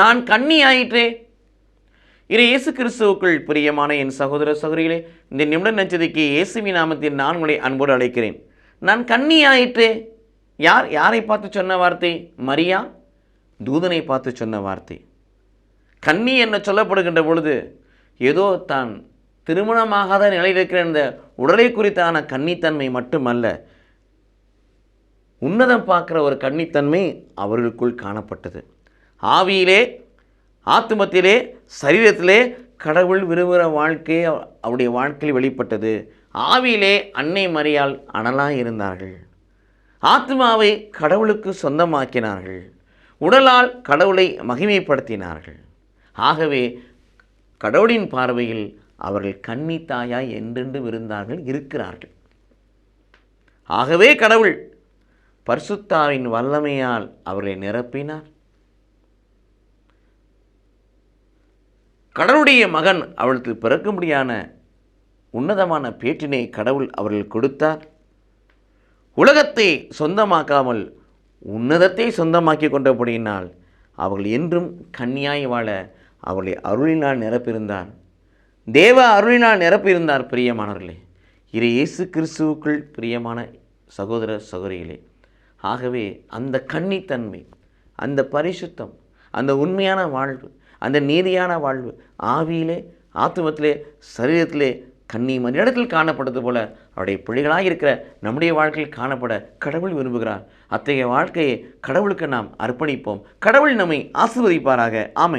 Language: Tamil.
நான் கண்ணி ஆயிற்றே. இரு இயேசு கிறிஸ்துவுக்குள் பிரியமான என் சகோதர சகோதரிகளே இந்த நிமிட நச்சதிக்கு இயேசுவி நாமத்தில் நான் உங்களை அன்போடு அழைக்கிறேன். நான் கண்ணி ஆயிற்றே. யார் யாரை பார்த்து சொன்ன வார்த்தை? மரியா? தூதனை பார்த்து சொன்ன வார்த்தை. கன்னி என்ன சொல்லப்படுகின்ற பொழுது ஏதோ தான் திருமணமாகாத நிலையில் இருக்கிற இந்த உடலை குறித்தான கன்னித்தன்மை மட்டுமல்ல உன்னதம் பார்க்குற ஒரு கன்னித்தன்மை அவர்களுக்குள் காணப்பட்டது. ஆவியிலே ஆத்துமத்திலே சரீரத்திலே கடவுள் விரும்புகிற வாழ்க்கையே அவருடைய வாழ்க்கையில் வெளிப்பட்டது. ஆவியிலே அன்னை மரியாள் அனலாய் இருந்தார்கள். ஆத்மாவை கடவுளுக்கு சொந்தமாக்கினார்கள். உடலால் கடவுளை மகிமைப்படுத்தினார்கள். ஆகவே கடவுளின் பார்வையில் அவர்கள் கன்னி தாயாய் என்றென்று விருந்தார்கள் இருக்கிறார்கள். ஆகவே கடவுள் பரிசுத்தாவின் வல்லமையால் அவர்களை நிரப்பினார். கடவுளுடைய மகன் அவளுக்கு பிறக்கும்படியான உன்னதமான பேற்றினை கடவுள் அவர்கள் கொடுத்தார். உலகத்தை சொந்தமாக்காமல் உன்னதத்தை சொந்தமாக்கி கொண்டபடியினால் அவர்கள் என்றும் கன்னியாய் வாழ அவர்களை அருளினால் நிரப்பியிருந்தார் தேவ அருளினால் நிரப்பியிருந்தார் பிரியமானவர்களே. இரு இயேசு கிறிஸ்துவுக்குள் பிரியமான சகோதர சகோதரிகளே ஆகவே அந்த கன்னித்தன்மை அந்த பரிசுத்தம் அந்த உண்மையான வாழ்வு அந்த நீதியான வாழ்வு. ஆவியிலே ஆத்துமத்திலே சரீரத்திலே கன்னி மனிதத்தில் காணப்பட்டது போல அவருடைய பிள்ளைகளாக இருக்கிற நம்முடைய வாழ்க்கையில் காணப்பட கடவுள் விரும்புகிறார். அத்தகைய வாழ்க்கையை கடவுளுக்கு நாம் அர்ப்பணிப்போம். கடவுள் நம்மை ஆசிர்வதிப்பாராக. ஆமை